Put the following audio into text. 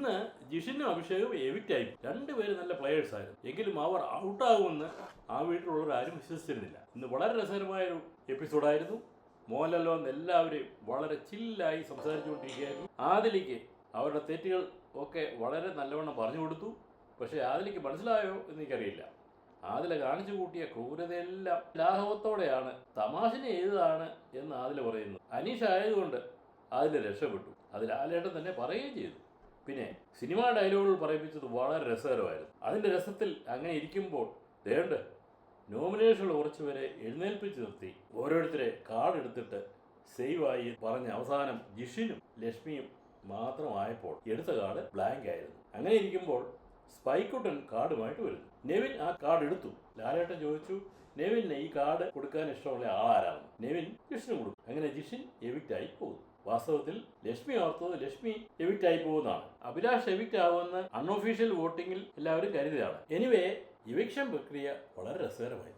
ഇന്ന് ജിഷിനും അഭിഷേകും എവിക്റ്റ് ആയി. രണ്ടുപേരും നല്ല പ്ലെയേഴ്സ് ആയിരുന്നു. എങ്കിലും അവർ ഔട്ടാകുമെന്ന് ആ വീട്ടിലുള്ളവർ ആരും വിശ്വസിച്ചിരുന്നില്ല. ഇന്ന് വളരെ രസകരമായൊരു എപ്പിസോഡായിരുന്നു മോഹൻലാലോ എന്ന് എല്ലാവരെയും വളരെ ചില്ലായി സംസാരിച്ചുകൊണ്ടിരിക്കുകയായിരുന്നു. ആദിലിക്ക് അവരുടെ തെറ്റുകൾ ഒക്കെ വളരെ നല്ലവണ്ണം പറഞ്ഞു കൊടുത്തു. പക്ഷേ ആദിലിക്ക് മനസ്സിലായോ എന്ന് എനിക്കറിയില്ല. ആദില കാണിച്ചു കൂട്ടിയ ക്രൂരതയെല്ലാം ലാഘവത്തോടെയാണ് തമാശന് ഏതാണ് എന്ന് ആദില പറയുന്നു. അനീഷ് ആയതുകൊണ്ട് അതിൽ രക്ഷപ്പെട്ടു. അതിൽ ആലേട്ടൻ തന്നെ പറയുകയും ചെയ്തു. പിന്നെ സിനിമാ ഡയലോഗുകൾ പറയിപ്പിച്ചത് വളരെ രസകരമായിരുന്നു. അതിന്റെ രസത്തിൽ അങ്ങനെ ഇരിക്കുമ്പോൾ ദേണ്ട് നോമിനേഷനുള്ള കുറച്ചുപേരെ എഴുന്നേൽപ്പിച്ച് നിർത്തി. ഓരോരുത്തരെ കാർഡ് എടുത്തിട്ട് സേവ് ആയി പറഞ്ഞ അവസാനം ജിഷിനും ലക്ഷ്മിയും മാത്രമായപ്പോൾ എടുത്ത കാർഡ് ബ്ലാങ്ക് ആയിരുന്നു. അങ്ങനെ ഇരിക്കുമ്പോൾ സ്പൈക്കുട്ടൻ കാർഡുമായിട്ട് വരുന്നു. നെവിൻ ആ കാർഡ് എടുത്തു. ലാലേട്ടൻ ചോദിച്ചു നെവിന് ഈ കാർഡ് കൊടുക്കാൻ ഇഷ്ടമുള്ള ആളാരാണ്? നെവിൻ ജിഷിന് കൊടുക്കും അങ്ങനെ ജിഷിൻ എവിക്റ്റ് ആയി പോകുന്നു. വാസ്തവത്തിൽ ലക്ഷ്മി ഓർത്തത് ലക്ഷ്മി എവിക്റ്റ് ആയി പോകുന്നതാണ്. അഭിലാഷ് എവിക്റ്റ് ആവുമെന്ന് അൺഒഫീഷ്യൽ വോട്ടിംഗിൽ എല്ലാവരും കരുതിയതാണ്. എനിവേ ഇവിക്ഷൻ പ്രക്രിയ വളരെ രസകരമായി.